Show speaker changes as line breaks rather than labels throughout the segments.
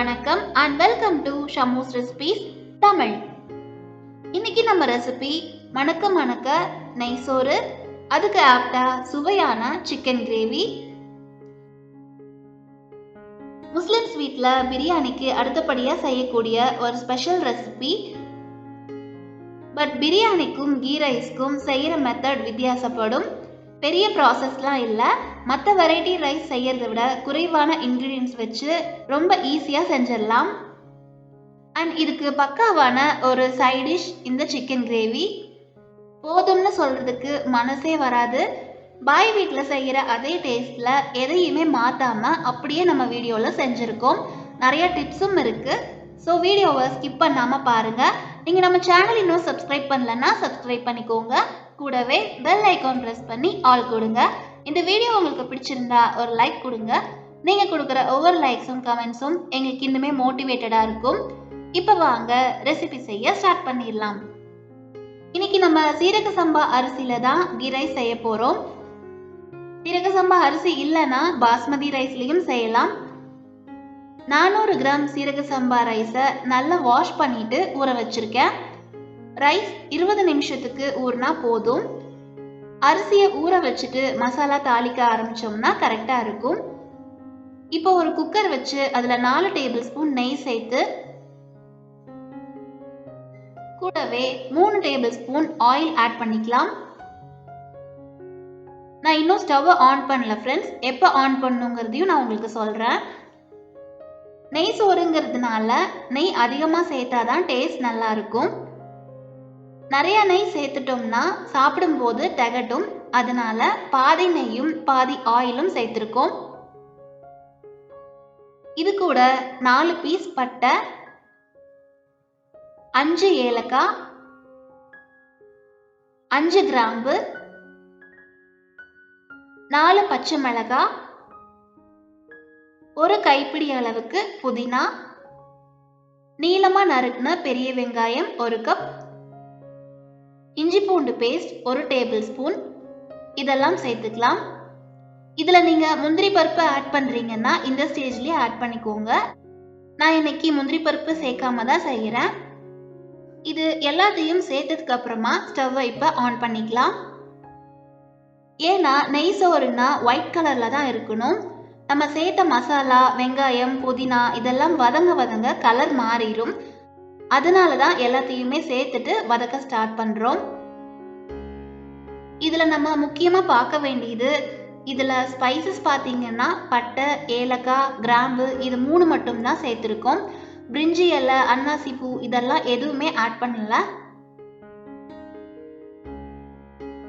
வணக்கம் and welcome to Shamu's recipes Tamil இன்னைக்கு நம்ம ரெசிபி மணக்க மணக்க நெய் சோறு அதுக்கு ஆப்டா சுவையான சிக்கன் கிரேவி முஸ்லிம்ஸ் வீட்டில் பிரியாணிக்கு அடுத்தபடியாக செய்யக்கூடிய ஒரு ஸ்பெஷல் ரெசிபி பட் பிரியாணிக்கும் கீ ரைஸ்க்கும் செய்கிற மெத்தட் வித்தியாசப்படும். பெரிய ப்ராசஸ்லாம் இல்லை. மற்ற வெரைட்டி ரைஸ் செய்கிறத விட குறைவான இன்க்ரீடியன்ஸ் வச்சு ரொம்ப ஈஸியாக செஞ்சிடலாம். அண்ட் இதுக்கு பக்காவான ஒரு சைடிஷ் இந்த சிக்கன் கிரேவி போதும்னு சொல்கிறதுக்கு மனசே வராது. பாய் வீட்டில் செய்கிற அதே டேஸ்ட்டில் எதையுமே மாற்றாமல் அப்படியே நம்ம வீடியோவில் செஞ்சுருக்கோம். நிறைய டிப்ஸும் இருக்குது ஸோ வீடியோவை ஸ்கிப் பண்ணாமல் பாருங்கள் நீங்கள் நம்ம சேனல் இன்னும் சப்ஸ்கிரைப் பண்ணலன்னா சப்ஸ்கிரைப் பண்ணிக்கோங்க. கூடவே பெல் ஐக்கான் ப்ரெஸ் பண்ணி ஆல் கொடுங்க. இந்த வீடியோ உங்களுக்கு பிடிச்சிருந்தா ஒரு லைக் கொடுங்க. நீங்கள் கொடுக்குற ஒவ்வொரு லைக்ஸும் கமெண்ட்ஸும் எங்களுக்கு இன்னுமே மோட்டிவேட்டடாக இருக்கும். இப்போ வாங்க ரெசிபி செய்ய ஸ்டார்ட் பண்ணிடலாம். இன்னைக்கு நம்ம சீரக சம்பா அரிசியில தான் கீ ரைஸ் செய்ய போகிறோம் சீரக சம்பா அரிசி இல்லைன்னா பாஸ்மதி ரைஸ்லையும் செய்யலாம். நானூறு கிராம் சீரக சம்பா ரைஸை நல்லா வாஷ் பண்ணிட்டு ஊற வச்சிருக்கேன். ரைஸ் இருபது நிமிஷத்துக்கு ஊறினா போதும். அரிசியை ஊற வச்சுட்டு மசாலா தாளிக்க ஆரம்பிச்சோம்னா கரெக்டாக இருக்கும். இப்போ ஒரு குக்கர் வச்சு அதில் நாலு டேபிள் ஸ்பூன் நெய் சேர்த்து கூடவே மூணு டேபிள் ஸ்பூன் ஆயில் ஆட் பண்ணிக்கலாம். நான் இன்னும் ஸ்டவ்வை ஆன் பண்ணல ஃப்ரெண்ட்ஸ் எப்போ ஆன் பண்ணுங்கிறதையும் நான் உங்களுக்கு சொல்கிறேன் நெய் சோறுங்கிறதுனால நெய் அதிகமாக சேர்த்தா தான் டேஸ்ட் நல்லா இருக்கும். நிறைய நெய் சேர்த்துட்டோம்னா சாப்பிடும்போது திகட்டும். அதனால பாதி நெய்யும் பாதி ஆயிலும் சேர்த்துருக்கோம். இது கூட நாலு பீஸ் பட்டை அஞ்சு ஏலக்காய் அஞ்சு கிராம்பு நாலு பச்சை மிளகாய் ஒரு கைப்பிடி அளவுக்கு புதினா நீளமாக நறுக்குன பெரிய வெங்காயம் ஒரு கப் இஞ்சி பூண்டு பேஸ்ட் ஒரு டேபிள் ஸ்பூன் இதெல்லாம் சேர்த்துக்கலாம். இதில் நீங்கள் முந்திரி பருப்பு ஆட் பண்ணுறீங்கன்னா இந்த ஸ்டேஜ்லேயே ஆட் பண்ணிக்கோங்க. நான் இன்னைக்கு முந்திரி பருப்பு சேர்க்காம தான் செய்கிறேன் இது எல்லாத்தையும் சேர்த்ததுக்கு அப்புறமா ஸ்டவ்வை இப்போ ஆன் பண்ணிக்கலாம். ஏன்னா நெய் சோறுனா ஒயிட் கலரில் தான் இருக்கணும். நம்ம சேர்த்த மசாலா வெங்காயம் புதினா இதெல்லாம் வதங்க வதங்க கலர் மாறிடும் அதனால தான் எல்லாத்தையுமே சேர்த்துட்டு வதக்க ஸ்டார்ட் பண்ணுறோம் இதில் நம்ம முக்கியமாக பார்க்க வேண்டியது இதில் ஸ்பைசஸ் பார்த்தீங்கன்னா பட்டை ஏலக்காய் கிராம்பு இது மூணு மட்டும்தான் சேர்த்துருக்கோம். பிரிஞ்சி இலை அன்னாசி பூ இதெல்லாம் எதுவுமே ஆட் பண்ணல.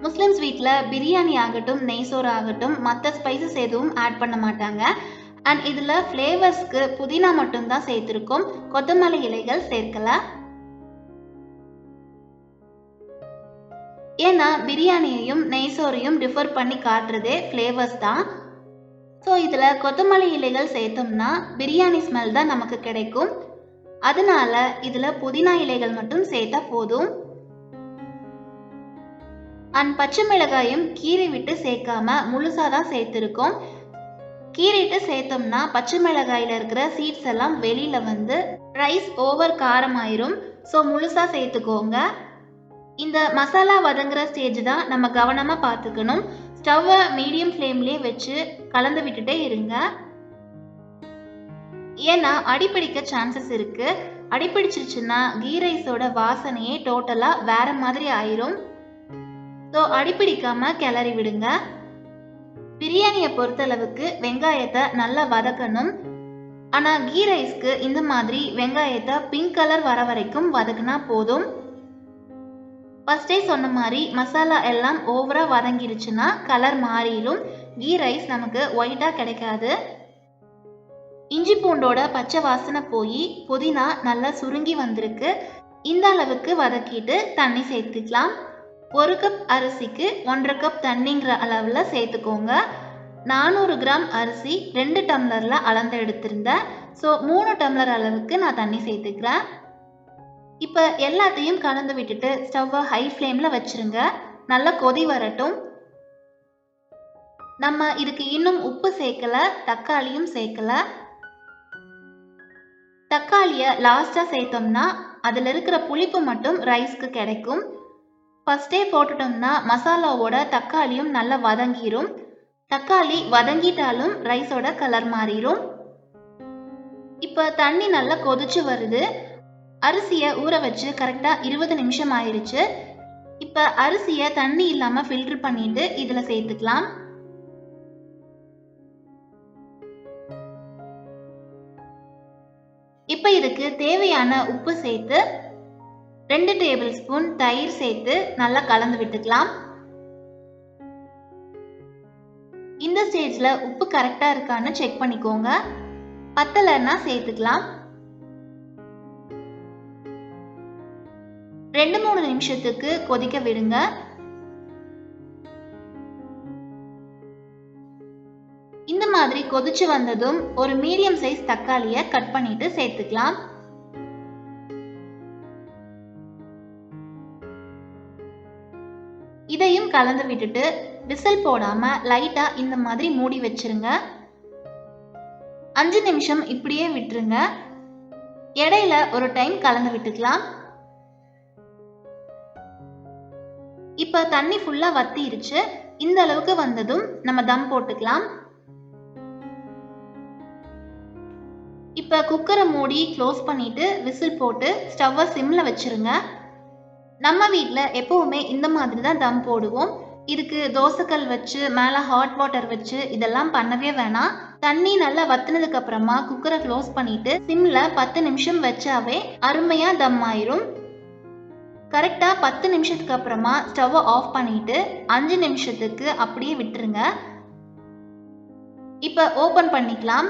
முஸ்லிம்ஸ் வீட்டில் பிரியாணி ஆகட்டும் நெய் சோறு ஆகட்டும் மற்ற ஸ்பைசஸ் எதுவும் ஆட் பண்ண மாட்டாங்க. அண்ட் இதில் ஃப்ளேவர்ஸ்க்கு புதினா மட்டும்தான் சேர்த்துருக்கோம். கொத்தமல்லி இலைகள் சேர்க்கல ஏன்னா பிரியாணியையும் நெய் சோறையும் டிஃபர் பண்ணி காட்டுறதே ஃப்ளேவர்ஸ் தான். ஸோ இதில் கொத்தமல்லி இலைகள் சேர்த்தோம்னா பிரியாணி ஸ்மெல் தான் நமக்கு கிடைக்கும். அதனால இதில் புதினா இலைகள் மட்டும் சேர்த்தா போதும். அண்ட் பச்சை மிளகாயும் கீறி விட்டு சேர்க்காம முழுசாக தான் சேர்த்துருக்கோம். கீறிட்டு சேர்த்தோம்னா பச்சை மிளகாயில் இருக்கிற சீட்ஸ் எல்லாம் வெளியில் வந்து ரைஸ் ஓவர் காரம் ஆயிரும். ஸோ முழுசாக சேர்த்துக்கோங்க. இந்த மசாலா வதங்குற ஸ்டேஜ் தான் நம்ம கவனமாக பார்த்துக்கணும். ஸ்டவ்வை மீடியம் ஃப்ளேம்லேயே வச்சு கலந்து விட்டுட்டே இருங்க. ஏன்னா அடிப்பிடிக்க சான்சஸ் இருக்கு. அடிப்பிடிச்சிருச்சுன்னா கீ ரைஸோட வாசனையே டோட்டலாக வேற மாதிரி ஆயிரும். ஸோ அடிப்பிடிக்காம கிளறி விடுங்க. பிரியாணியை பொறுத்தளவுக்கு வெங்காயத்தை நல்லா வதக்கணும். ஆனால் கீ ரைஸ்க்கு இந்த மாதிரி வெங்காயத்தை பிங்க் கலர் வர வரைக்கும் வதக்குனா போதும். ஃபஸ்ட்டே சொன்ன மாதிரி மசாலா எல்லாம் ஓவராக வதங்கிருச்சுன்னா கலர் மாறிடும். கீ ரைஸ் நமக்கு ஒயிட்டாக கிடைக்காது. இஞ்சி பூண்டோட பச்சை வாசனை போய் புதினா நல்லா சுருங்கி வந்திருக்கு. இந்த அளவுக்கு வதக்கிட்டு தண்ணி சேர்த்துக்கலாம். ஒரு கப் அரிசிக்கு ஒன்றரை கப் தண்ணிங்கிற அளவில் சேர்த்துக்கோங்க. நானூறு கிராம் அரிசி ரெண்டு டம்ளரில் அளந்து எடுத்திருந்தேன் ஸோ மூணு டம்ளர் அளவுக்கு நான் தண்ணி சேர்த்துக்கிறேன். இப்போ எல்லாத்தையும் கலந்து விட்டுட்டு ஸ்டவ்வை ஹை ஃப்ளேமில் வச்சுருங்க. நல்லா கொதி வரட்டும். நம்ம இதுக்கு இன்னும் உப்பு சேர்க்கல தக்காளியும் சேர்க்கல. தக்காளியை லாஸ்ட்டாக சேர்த்தோம்னா அதில் இருக்கிற புளிப்பு மட்டும் ரைஸ்க்கு கிடைக்கும். ஃபஸ்ட்டே போட்டுட்டோம்னா மசாலாவோட தக்காளியும் நல்லா வதங்கிரும். தக்காளி வதங்கிட்டாலும் ரைஸோட கலர் மாறிடும் இப்போ தண்ணி நல்லா கொதிச்சு வருது. அரிசியை ஊற வச்சு கரெக்டாக இருபது நிமிஷம் ஆயிடுச்சு இப்போ அரிசியை தண்ணி இல்லாமல் ஃபில்டர் பண்ணிட்டு இதில் சேர்த்துக்கலாம். இப்போ இதுக்கு தேவையான உப்பு சேர்த்து ரெண்டு டேபிள் ஸ்பூன் தயிர் சேர்த்து நல்லா கலந்து விட்டுக்கலாம். இந்த ஸ்டேஜில் உப்பு கரெக்டாக இருக்கான்னு செக் பண்ணிக்கோங்க. பத்தலைன்னா சேர்த்துக்கலாம். ரெண்டு மூணு நிமிஷத்துக்கு கொதிக்க விடுங்க. இந்த மாதிரி கொதிச்சு வந்ததும் ஒரு மீடியம் சைஸ் தக்காளியை கட் பண்ணிட்டு சேர்த்துக்கலாம். கலந்து விட்டுட்டு விசில் போடாம லைட்டா இந்த மாதிரி மூடி வச்சிருங்க. அஞ்சு நிமிஷம் இப்படியே விட்டுருங்க. இடையில ஒரு டைம் கலந்து விட்டுக்கலாம். இப்ப தண்ணி ஃபுல்லா வத்திருச்சு. இந்த அளவுக்கு வந்ததும் நம்ம தம் போட்டுக்கலாம். இப்ப குக்கரை மூடி க்ளோஸ் பண்ணிட்டு விசில் போட்டு ஸ்டவ்வை சிம்ல வச்சிருங்க. நம்ம வீட்டில் எப்பவுமே இந்த மாதிரி தான் தம் போடுவோம். இதுக்கு தோசைக்கல் வச்சு மேலே ஹாட் வாட்டர் வச்சு இதெல்லாம் பண்ணவே வேணாம். தண்ணி நல்லா வத்துனதுக்கு அப்புறமா குக்கரை க்ளோஸ் பண்ணிட்டு சிம்ல பத்து நிமிஷம் வச்சாவே அருமையா தம் ஆயிரும். கரெக்டா பத்து நிமிஷத்துக்கு அப்புறமா ஸ்டவ்வை ஆஃப் பண்ணிட்டு அஞ்சு நிமிஷத்துக்கு அப்படியே விட்டுருங்க. இப்போ ஓப்பன் பண்ணிக்கலாம்.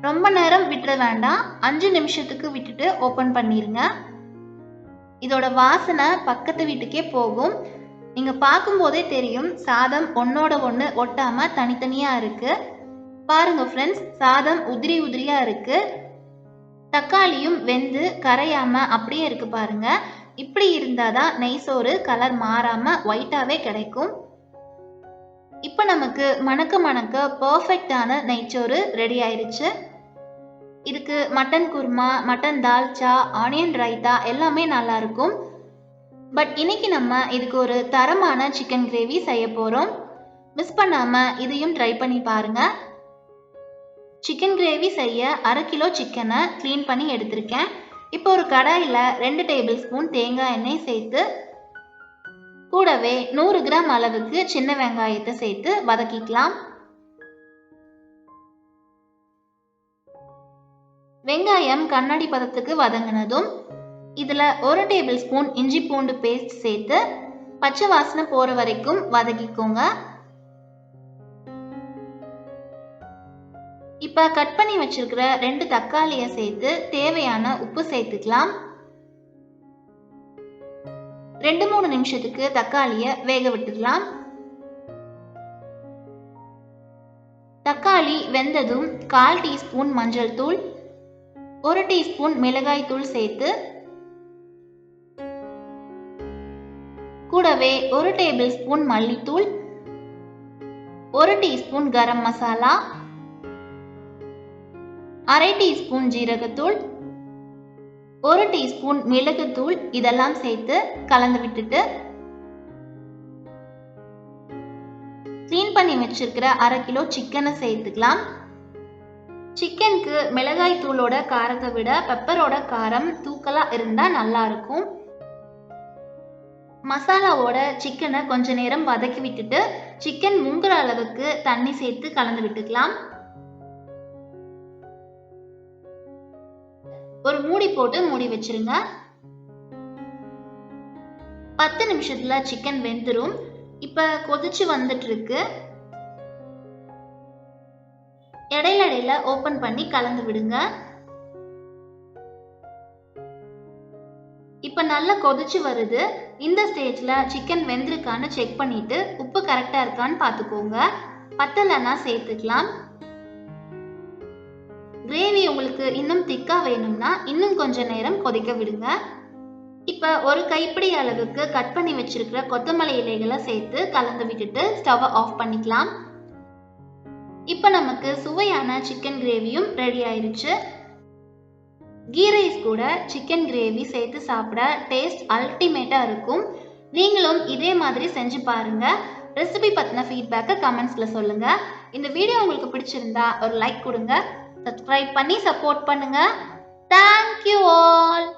ரொம்ப நேரம் விட்டுற வேண்டாம். அஞ்சு நிமிஷத்துக்கு விட்டுட்டு ஓப்பன் பண்ணிருங்க. இதோட வாசனை பக்கத்து வீட்டுக்கே போகும். நீங்கள் பார்க்கும்போதே தெரியும் சாதம் ஒன்னோட ஒன்று ஒட்டாமல் தனித்தனியாக இருக்குது பாருங்கள் ஃப்ரெண்ட்ஸ் சாதம் உதிரி உதிரியாக இருக்குது தக்காளியும் வெந்து கரையாமல் அப்படியே இருக்கு பாருங்கள் இப்படி இருந்தாதான் நெய் சோறு கலர் மாறாமல் ஒயிட்டாகவே கிடைக்கும். இப்போ நமக்கு மணக்க மணக்க பர்ஃபெக்டான நெய்ச்சோறு ரெடி ஆயிடுச்சு இதுக்கு mutton kurma mutton dalcha onion raita எல்லாமே நல்லா இருக்கும். பட் இன்னைக்கு நம்ம இதுக்கு ஒரு தரமான சிக்கன் கிரேவி செய்ய போகிறோம் மிஸ் பண்ணாமல் இதையும் ட்ரை பண்ணி பாருங்க. சிக்கன் கிரேவி செய்ய அரை கிலோ சிக்கனை க்ளீன் பண்ணி எடுத்திருக்கேன். இப்போ ஒரு கடாயில் ரெண்டு டேபிள் ஸ்பூன் தேங்காய் எண்ணெய் சேர்த்து கூடவே நூறு கிராம் அளவுக்கு சின்ன வெங்காயத்தை சேர்த்து வதக்கிக்கலாம். வெங்காயம் கண்ணாடி பதத்துக்கு வதங்கினதும் இதில் ஒரு டேபிள் ஸ்பூன் இஞ்சி பூண்டு பேஸ்ட் சேர்த்து பச்சை வாசனை போகிற வரைக்கும் வதக்கிக்கோங்க. இப்போ கட் பண்ணி வச்சிருக்கிற ரெண்டு தக்காளியை சேர்த்து தேவையான உப்பு சேர்த்துக்கலாம். ரெண்டு மூணு நிமிஷத்துக்கு தக்காளியை வேக விட்டுக்கலாம். தக்காளி வெந்ததும் கால் டீஸ்பூன் மஞ்சள் தூள் ஒரு டீஸ்பூன் மிளகாய் தூள் சேர்த்து கூடவே ஒரு டேபிள் ஸ்பூன் மல்லித்தூள் ஒரு டீஸ்பூன் கரம் மசாலா அரை டீஸ்பூன் ஜீரகத்தூள் ஒரு டீஸ்பூன் மிளகுத்தூள் இதெல்லாம் சேர்த்து கலந்து விட்டுட்டு க்ளீன் பண்ணி வச்சிருக்கிற அரை கிலோ சிக்கனை சேர்த்துக்கலாம். சிக்கனுக்கு மிளகாய் தூளோட காரத்தை விட பெப்பரோட காரம் தூக்கலா இருந்தா நல்லா இருக்கும். மசாலாவோட சிக்கனை கொஞ்ச நேரம் வதக்கி விட்டுட்டு சிக்கன் முங்குற அளவுக்கு தண்ணி சேர்த்து கலந்து விட்டுக்கலாம். ஒரு மூடி போட்டு மூடி வச்சிருங்க. பத்து நிமிஷத்துல சிக்கன் வெந்துடும் இப்ப கொதிச்சு வந்துட்டு இருக்கு. இடையில இடையில ஓபன் பண்ணி கலந்து விடுங்க. இப்ப நல்லா கொதிச்சு வருது. இந்த ஸ்டேஜ்ல சிக்கன் வெந்திருக்கான்னு செக் பண்ணிட்டு உப்பு கரெக்டா இருக்கான்னு பார்த்துக்கோங்க பத்தலைன்னா சேர்த்துக்கலாம். கிரேவி உங்களுக்கு இன்னும் திக்கா வேணும்னா இன்னும் கொஞ்ச நேரம் கொதிக்க விடுங்க. இப்ப ஒரு கைப்பிடி அளவுக்கு கட் பண்ணி வச்சிருக்கிற கொத்தமல்லி இலைகளை சேர்த்து கலந்து விட்டுட்டு ஸ்டவ் ஆஃப் பண்ணிக்கலாம். இப்போ நமக்கு சுவையான சிக்கன் கிரேவியும் ரெடி ஆயிருச்சு. கீ ரைஸ் கூட சிக்கன் கிரேவி சேர்த்து சாப்பிட டேஸ்ட் அல்டிமேட்டாக இருக்கும். நீங்களும் இதே மாதிரி செஞ்சு பாருங்கள் ரெசிபி பற்றின ஃபீட்பேக்கை கமெண்ட்ஸில் சொல்லுங்கள் இந்த வீடியோ உங்களுக்கு பிடிச்சிருந்தா ஒரு லைக் கொடுங்க. சப்ஸ்கிரைப் பண்ணி சப்போர்ட் பண்ணுங்கள் தேங்க்யூ ஆல்